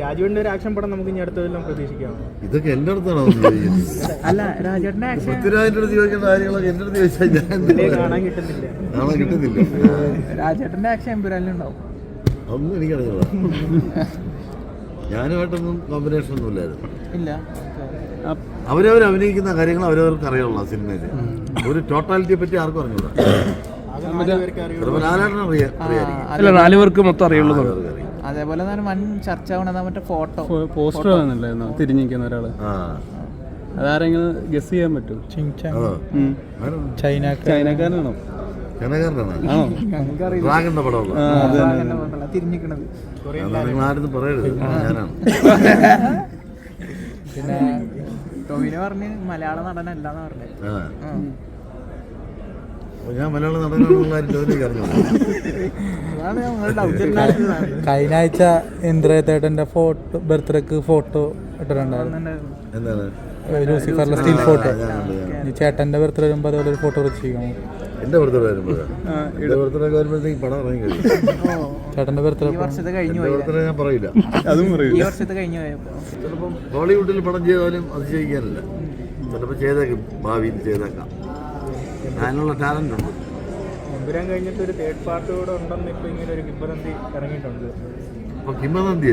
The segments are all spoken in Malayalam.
രാജുവിന്റെ ഒരു ആക്ഷൻ പടം നമുക്ക് ഇനി അടുത്തതെല്ലാം പ്രതീക്ഷിക്കാം. ഇതൊക്കെ എന്റെ അടുത്താണോ അല്ല രാജുവിന്റെ ആക്ഷൻ പൃഥ്വിരാജിന്റെ അടുത്ത് ചോദിക്കേണ്ട കാര്യങ്ങളൊക്കെ എന്റെ അടുത്ത് ചോദിച്ചാൽ ഞാൻ കാണാൻ? കിട്ടുന്നില്ല. കാണാൻ കിട്ടുന്നില്ല. രാജേട്ടന്റെ ആക്ഷൻ എമ്പുരാനിലുണ്ടാവും അതൊന്നും എനിക്കറിയില്ല. ഞാനുമായിട്ടൊന്നും കോമ്പിനേഷൻ ഒന്നും ഇല്ലായിരുന്നു. ഇല്ല. അവരവർ അഭിനയിക്കുന്ന കാര്യങ്ങൾ അവരവർക്ക് അറിയുള്ളൂ ആ സിനിമയിൽ ഒരു ടോട്ടാലിറ്റിയെ പറ്റി ആർക്കും അറിഞ്ഞൂടാ. അറിയാം അല്ല നാലുപേർക്ക് മൊത്തം അറിയുള്ളൂ. അതേപോലെ തന്നെ വൻ ചർച്ച ആവണത് മറ്റേ ഫോട്ടോ. പോസ്റ്റർ വന്നില്ലായിരുന്നു തിരിഞ്ഞിരിക്കുന്ന ഒരാൾ. ആ. അതാരെങ്കിലും ഗസ് ചെയ്യാൻ പറ്റും ചൈനക്കാരനാണോ? ഡ്രാഗന്റെ തിരിഞ്ഞിക്കണത് പറയരുത്. ഞാനാണ്. പിന്നെ ടോമിനെ പറഞ്ഞ് മലയാള നടനല്ലാന്ന് പറഞ്ഞു. ഞാൻ മലയാള നടനാണെന്നുള്ള കഴിഞ്ഞ ആഴ്ച ഇന്ദ്രേട്ടന്റെ ഫോട്ടോ ബർത്ത്ഡേക്ക് ഫോട്ടോ ഇട്ടിട്ടുണ്ടായിരുന്നു. എന്താണ്? ലൂസിഫറിലെ സ്റ്റിൽ ഫോട്ടോ ചേട്ടന്റെ ബർത്ത്ഡേ വരുമ്പോൾ അതുപോലെ ഒരു ഫോട്ടോ വെച്ചിരിക്കണം എന്റെ ബർത്ത്ഡേ വരുമ്പോഴാണ് എന്റെ ബർത്ത്ഡേ വരുമ്പോഴത്തേക്ക് പടം ഇറങ്ങി കഴിയും. ചേട്ടന്റെ ബർത്ത്ഡേ ഈ വർഷത്തെ കഴിഞ്ഞു ബർത്ത്ഡേ ഞാൻ പറയില്ല. അതും ചിലപ്പം ബോളിവുഡിൽ പടം ചെയ്താലും അതിശയിക്കാനില്ല ചിലപ്പോൾ ചെയ്തേക്കും. ഭാവിയിൽ ചെയ്തേക്കാം. അതിനുള്ള ടാലന്റ് ഉണ്ട്. എമ്പുരാൻ കഴിഞ്ഞിട്ട് ഒരു തേർഡ് പാർട്ടി കൂടെ ഉണ്ടെന്ന് ഇപ്പൊ ഇങ്ങനെ ഒരു കിംബദന്തി ഇറങ്ങിയിട്ടുണ്ട്. അപ്പൊ കിംബദന്തി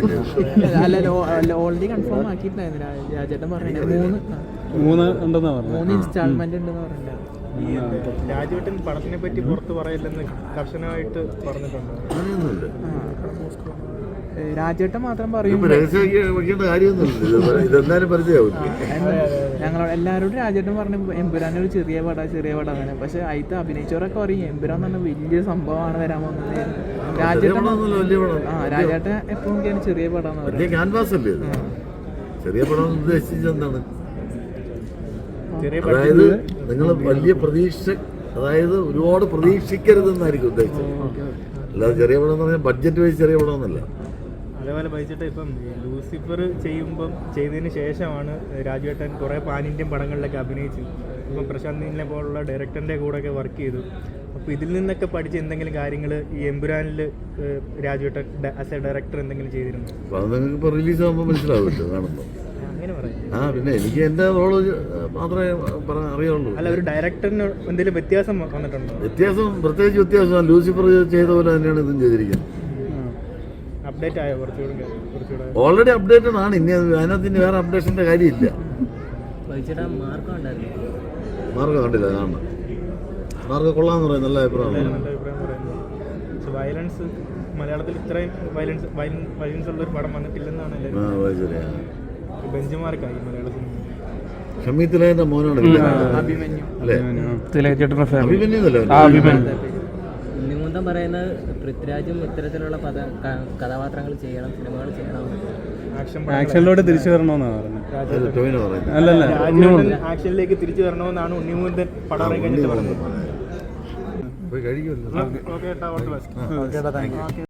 അല്ലേ? അല്ല ഓൾറെഡി കൺഫേം ആക്കിയിട്ടുണ്ടായിരുന്നു രാ- പറഞ്ഞത് മൂന്ന് മൂന്ന് ഉണ്ടെന്നാ പറഞ്ഞത്. മൂന്ന് ഇൻസ്റ്റാൾമെന്റ് ഉണ്ടെന്ന് പറഞ്ഞിട്ടുണ്ടായിരുന്നു രാജുവേട്ടൻ പടത്തിനെ പറ്റി പുറത്ത് പറയില്ലെന്ന് കർശനമായിട്ട് പറഞ്ഞിട്ടുണ്ട്. രാജേട്ടൻ മാത്രം പറയും. ഞങ്ങൾ എല്ലാവരോടും രാജേട്ടൻ പറഞ്ഞു എമ്പുരാൻ ഒരു ചെറിയ പട ചെറിയ പട അങ്ങനെ. പക്ഷെ അതിൽ അഭിനയിച്ചവരൊക്കെ പറയും എമ്പുരാൻ പറഞ്ഞ വലിയ സംഭവമാണ് വരാൻ പോകുന്നത് രാജേട്ടൻ ആ രാജേട്ടൻ എപ്പോഴും ചെറിയ പടം ചെറിയ പടം ഉദ്ദേശിച്ചെന്താണ് അതായത് നിങ്ങൾ വലിയ പ്രതീക്ഷ അതായത് ഒരുപാട് പ്രതീക്ഷിക്കരുതെന്നായിരിക്കും ഉദ്ദേശിച്ചത്. അല്ലാതെ ചെറിയ പടം എന്ന് പറഞ്ഞാൽ ബഡ്ജറ്റ് വൈസ് ചെറിയ പടം എന്നല്ല അതേപോലെ ബൈച്ചിട്ട് ഇപ്പം ലൂസിഫർ ചെയ്യുമ്പം ചെയ്തതിന് ശേഷമാണ് രാജുവേട്ടൻ കുറേ പാൻ ഇന്ത്യൻ പടങ്ങളിലൊക്കെ അഭിനയിച്ചു ഇപ്പം പ്രശാന്ത് നീലിനെ പോലുള്ള ഡയറക്ടറിന്റെ കൂടെയൊക്കെ വർക്ക് ചെയ്തു. അപ്പോൾ ഇതിൽ നിന്നൊക്കെ പഠിച്ച എന്തെങ്കിലും കാര്യങ്ങൾ ഈ എമ്പുരാനിൽ രാജുവേട്ടൻ ആസ് എ ഡയറക്ടർ എന്തെങ്കിലും ചെയ്തിരുന്നു? അപ്പോൾ അത് നിങ്ങൾക്ക് ഇപ്പോൾ റിലീസ് ആകുമ്പോൾ മനസ്സിലാവുമല്ലോ കാണുമ്പോൾ അങ്ങനെ പറയാം. ആ പിന്നെ എനിക്ക് എന്റെ റോൾ മാത്രമേ അറിയുള്ളൂ. അല്ല ഒരു ഡയറക്ടറിന് എന്തെങ്കിലും വ്യത്യാസം വന്നിട്ടുണ്ടോ? വ്യത്യാസം പ്രത്യേകിച്ച് വ്യത്യാസം ലൂസിഫർ ചെയ്ത പോലെ തന്നെയാണ് ഇതും ചെയ്തിരിക്കുന്നത്. ഓൾറെഡി അപ്ഡേറ്റഡ് ആണ്. ഇനി അത് അതിനകത്ത് ഇനി വേറെ അപ്ഡേഷന്റെ കാര്യമില്ല. മാർഗം കണ്ടില്ല കാണണം മാർഗം കൊള്ളാന്ന് പറയും നല്ല അഭിപ്രായമാണ് വയലൻസ് മലയാളത്തിൽ ഇത്രയും വയലൻസ് വയലൻസ് ഉള്ള ഒരു പടം വന്നിട്ടില്ലെന്നാണ് ബെഞ്ച്മാർക്കായി മലയാള സിനിമ. ഷമീത്തിലേന്റെ മോനാണ്. വില്ലൻ. അഭിമന്യു. അല്ലേ? ഫാമിലി അഭിമന്യുന്നല്ലേ അല്ലേ അഭിമന്യു. ഉണ്ണിമുന്തം പറയുന്നത് പൃഥ്വിരാജും ഇത്തരത്തിലുള്ള പദ കഥാപാത്രങ്ങൾ ചെയ്യണം സിനിമകൾ ചെയ്യണം. ആക്ഷൻ ആക്ഷനിലോട്ട് തിരിച്ചു വരണമെന്നാണ് പറഞ്ഞത് പറയുന്നത്. അല്ലല്ല. ആക്ഷനിലേക്ക് തിരിച്ചു വരണമെന്നാണ് ഉണ്ണിമുന്തൻ പടം ഇറങ്ങി കഴിഞ്ഞിട്ട് പറഞ്ഞത് കഴിക്കുമല്ലോ. Okay okay.